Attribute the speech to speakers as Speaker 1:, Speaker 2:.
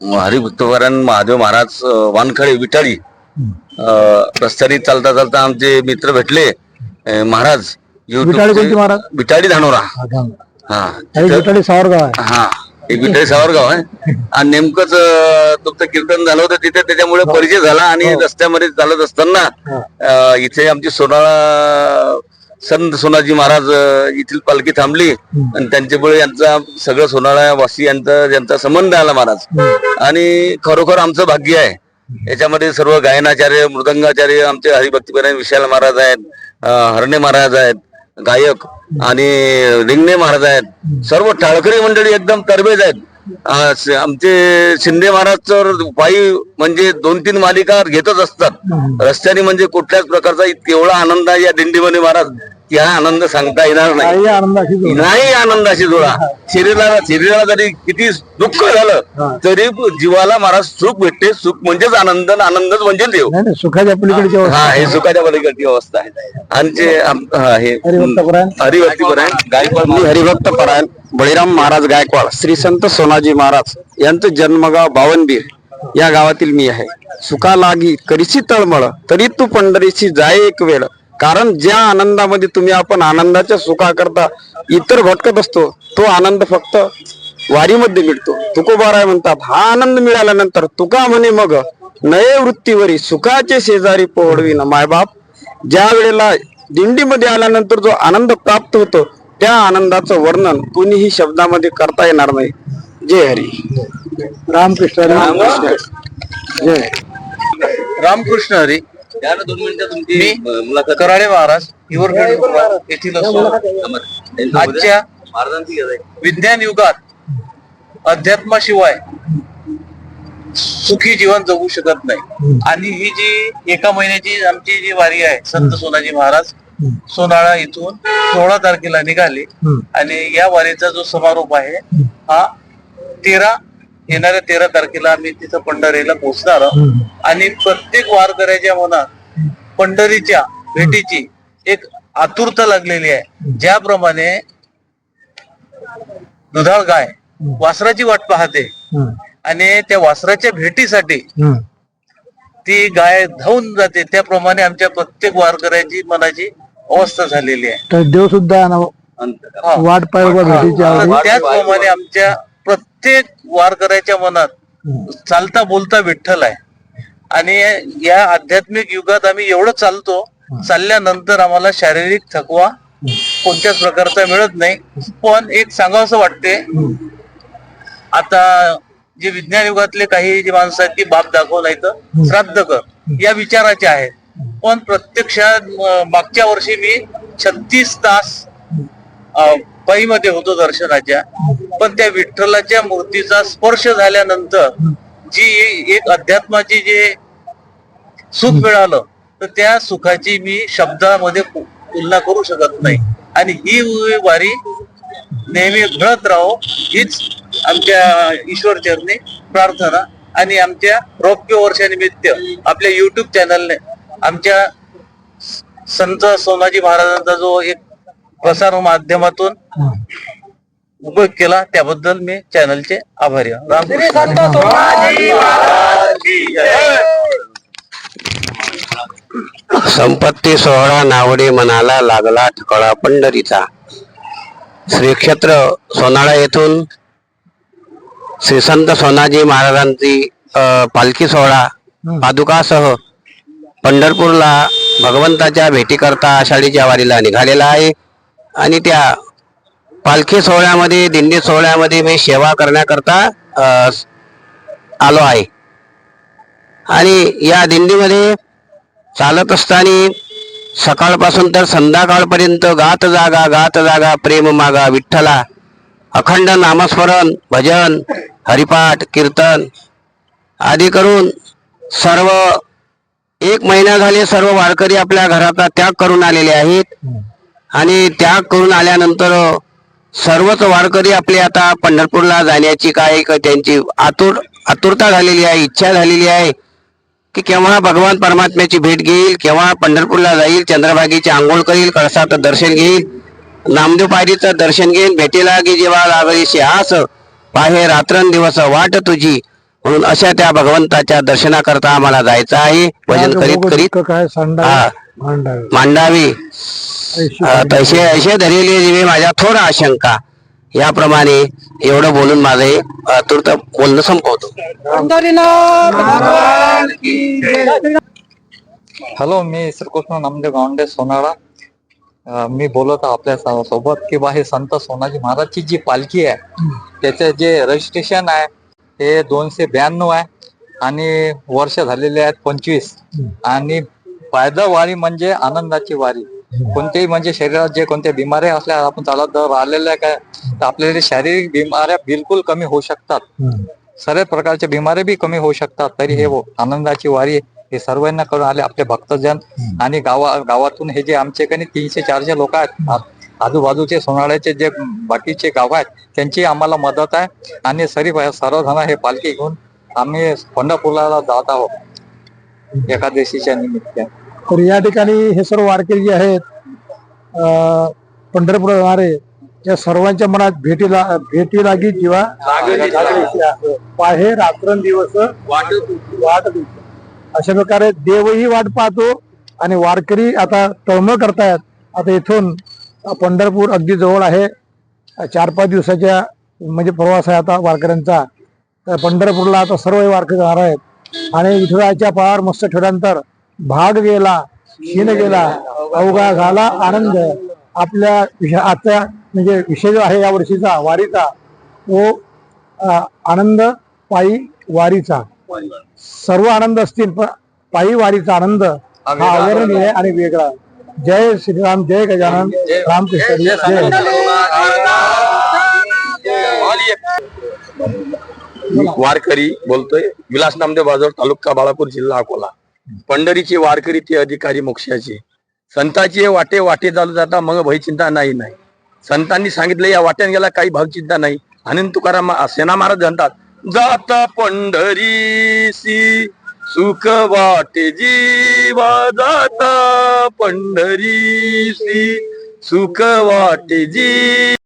Speaker 1: मी हरिभक्तवरण महादेव महाराज अं, वानखडे विटाळी रस्त्याने चालता चालता आमचे मित्र भेटले. महाराज
Speaker 2: विटाळी
Speaker 1: धानोरा. हा
Speaker 2: सावरगाव आहे.
Speaker 1: हा एक विटाळी सावरगाव आहे. आणि नेमकंच तुमचं कीर्तन झालं होतं तिथे त्याच्यामुळे परिचय झाला आणि रस्त्यामध्ये चालत असताना इथे आमची सोनाळा संत सोनाजी महाराज येथील पालखी थांबली आणि त्यांच्यामुळे यांचा सगळं सोनाळा वासी यांचा यांचा संबंध आला महाराज. आणि खरोखर आमचं भाग्य आहे. याच्यामध्ये सर्व गायनाचार्य मृदंगाचार्य आमचे हरिभक्तीपरायण विशाल महाराज आहेत हरणे महाराज आहेत गायक आणि रिंगणे महाराज आहेत. सर्व टाळकरी मंडळी एकदम तरबेज आहेत. आमचे शिंदे महाराज तर पायी म्हणजे दोन तीन मालिका घेतच असतात. रस्त्याने म्हणजे कुठल्याच प्रकारचा तेवढा आनंद आहे या दिंडीमध्ये महाराज. हा आनंद सांगता येणार नाही.
Speaker 2: काही जोड.
Speaker 1: नाही आनंदाशी जोडा. शरीराला शरीराला जरी किती दुःख झालं तरी जीवाला महाराज सुख भेटते. सुख म्हणजेच आनंद आणि आनंदच म्हणजे देव.
Speaker 2: नाही नाही, सुखाच्या पलीकडची अवस्था
Speaker 1: हा हे सुखाच्या पलीकडची अवस्था आहे. आणि जे आम- हा, हे
Speaker 2: हरिभक्तपरायण.
Speaker 1: हरिभक्तीपरायण गायकवाड
Speaker 3: मी हरिभक्त परायण. बळीराम महाराज गायकवाड. श्री संत सोनाजी महाराज. यांचं जन्मगाव बावनबीर या गावातील मी आहे. सुखा लागी करीची तळमळ. तरी तू पंढरीची जाय एक वेळ. कारण ज्या आनंदामध्ये तुम्ही आपण आनंदाच्या सुखाकरता इतर भटकत असतो तो आनंद फक्त वारीमध्ये मिळतो. तुकोबाराय म्हणतात हा आनंद मिळाल्यानंतर तुका म्हणे मग नये वृत्तीवरी सुखाचे शेजारी पोहडविन मायबाप ज्या वेळेला दिंडीमध्ये आल्यानंतर जो आनंद प्राप्त होतो त्या आनंदाचं वर्णन कुणीही शब्दामध्ये करता येणार नाही. जय हरी.
Speaker 2: रामकृष्ण हरी. जय.
Speaker 4: रामकृष्ण हरी.
Speaker 1: द्या ना दोन मिनिटं तुमची
Speaker 4: मी
Speaker 1: मुलाखत.
Speaker 4: कराडे महाराज उपरा येथील असून आजच्या
Speaker 1: महाराजांची गरज आहे.
Speaker 4: विज्ञान युगात अध्यात्माशिवाय सुखी जीवन जगू शकत नाही. आणि ही जी एका महिन्याची आमची जी वारी आहे संत सोनाजी महाराज सोनाळा इथून सोळा तारखेला निघाले. आणि या वारीचा जो समारोप आहे हा तेरा येणाऱ्या तेरा तारखेला आम्ही तिथं पंढरीला पोहोचणार आहोत. आणि प्रत्येक वारकऱ्याच्या मनात पंढरीच्या भेटीची एक आतुरता लागलेली आहे. ज्याप्रमाणे दुधाळ गाय वासराची वाट पाहते. आणि त्या वासराच्या भेटीसाठी. ती गाय धावून जाते त्याप्रमाणे आमच्या प्रत्येक वारकऱ्याची मनाची अवस्था झालेली आहे.
Speaker 2: तर देव सुद्धा. वाट
Speaker 4: त्याचप्रमाणे आमच्या प्रत्येक वारकऱ्याच्या मनात चालता बोलता विठ्ठल आहे. आणि या आध्यात्मिक युगात आम्ही एवढं चालतो चालल्यानंतर आम्हाला शारीरिक थकवा कोणत्याच प्रकारचा मिळत नाही. पण एक सांगावं वाटते आता जे विज्ञान युगातले काही जे माणसं आहेत की बाप दाखव नाही तर श्राद्ध कर या विचाराचे आहेत. पण प्रत्यक्षात मागच्या वर्षी मी छत्तीस तास मध्ये होतो दर्शनाच्या पण त्या विठ्ठलाच्या मूर्तीचा स्पर्श झाल्यानंतर जी एक अध्यात्माची जे सुख मिळालं तर त्या सुखाची मी शब्दामध्ये तुलना करू शकत नाही. आणि ही वारी नेहमी घडत राहो हीच आमच्या ईश्वर चरणी प्रार्थना आणि आमच्या रौप्य वर्षानिमित्त आपल्या युट्यूब चॅनलने आमच्या संत सोनाजी महाराजांचा जो एक प्रसार माध्यमातून उपयोग केला. त्याबद्दल मी चॅनलचे आभारी
Speaker 3: संपत्ती सोहळा नावडे मनाला लागला ठकळा पंढरीचा. श्री क्षेत्र सोनाळा येथून श्री संत सोनाजी महाराजांची पालखी सोहळा पादुकासह पंढरपूरला भगवंताच्या भेटीकरता आषाढीच्या वारीला निघालेला आहे. आणि त्या पालखी सोहळ्यामध्ये दिंडी सोहळ्यामध्ये मी सेवा करण्याकरता आलो आहे. आणि या दिंडीमध्ये चालत असताना सकाळपासून तर संध्याकाळपर्यंत गात जागा गात जागा प्रेम मागा विठ्ठला अखंड नामस्मरण भजन हरिपाठ कीर्तन आदी करून सर्व एक महिना झाले सर्व वारकरी आपल्या घराचा त्याग करून आलेले आहेत. आणि त्याग करून आल्यानंतर सर्वच वारकरी आपले आता पंढरपूरला जाण्याची काय त्यांची आतुर आतुरता झालेली आहे इच्छा झालेली आहे की केव्हा भगवान परमात्म्याची भेट घेईल केव्हा पंढरपूरला जाईल चंद्रभागेची आंघोळ करील कळसाचं दर्शन घेईल नामदेव पायरीचं दर्शन घेईल भेटीला की जेव्हा लागली आस पाहे रात्रंदिवस वाट तुझी म्हणून अशा त्या भगवंताच्या दर्शनाकरता आम्हाला जायचं आहे भजन करीत करीत
Speaker 2: काय. मांडावे.
Speaker 3: तसे ऐसे धरलेले जीवे माझ्या थोडा आशंका. याप्रमाणे एवढं बोलून माझं हे अतुर्त बोलणं संपवतो.
Speaker 5: हॅलो मी श्रीकृष्ण नामदेव गावंडे सोनाळा. मी बोलत आहे आपल्यासोबत की बा हे संत सोनाजी महाराजची जी पालखी आहे त्याचे जे रजिस्ट्रेशन आहे ते दोनशे ब्याण्णव आहे आणि वर्ष झालेले आहेत पंचवीस. आणि पायदळ वारी म्हणजे आनंदाची वारी. कोणतेही म्हणजे शरीरात जे कोणत्या बिमाऱ्या असल्या आपण चालत राहिलेल्या काय तर आपल्याला शारीरिक बिमाऱ्या बिलकुल कमी होऊ शकतात. सर्व प्रकारच्या बिमाऱ्या बी कमी होऊ शकतात. तरी हे आनंदाची वारी हे सर्वांना करून आले आपले भक्तजन आणि गावा गावातून हे जे आमचे काही तीनशे चारशे लोक आहेत आजूबाजूचे सोनाळ्याचे जे बाकीचे गाव आहेत त्यांची आम्हाला मदत आहे आणि सरी सर्वजण हे पालखी घेऊन आम्ही पंढरपूरला जात आहोत. एकादशीच्या निमित्त
Speaker 2: तर या ठिकाणी हे सर्व वारकरी जे आहेत अं, पंढरपूर जाणारे या सर्वांच्या मनात भेटीला भेटी लागी किंवा पाहे रात्रंदिवस वाट. अशा प्रकारे देवही वाट पाहतो आणि वारकरी आता तळमळ करतायत. आता इथून पंढरपूर अगदी जवळ आहे. चार पाच दिवसाच्या म्हणजे प्रवास आहे आता वारकऱ्यांचा. तर पंढरपूरला आता सर्व वारकरी जाणार आहेत. आणि विठुराच्या पार मस्त ठेवल्यानंतर भाग गेला क्षीण गेला अवघा झाला आनंद. आपल्या विषय आजचा म्हणजे विषय जो आहे या वर्षीचा वारीचा तो आनंद पायी वारीचा. सर्व आनंद असतील पण पायी वारीचा आनंद हा अवर्णनीय आहे आणि वेगळा. जय श्रीराम जय गजानन रामकृष्ण जय
Speaker 1: वारकरी बोलतोय विलास नामदेव बाजार तालुका बाळापूर जिल्हा अकोला. पंढरीचे वारकरी ते अधिकारी मोक्षाचे. संताची हे वाटे वाटे चालू जाता मग भयचिंता नाही नाही. संतांनी सांगितलं या वाट्याने गेला काही भावचिंता नाही. आणि तुकाराम सेना महाराज म्हणतात जाता पंढरीसी सुख वाटे जीवा जाता पंढरीसी सुख वाटे जी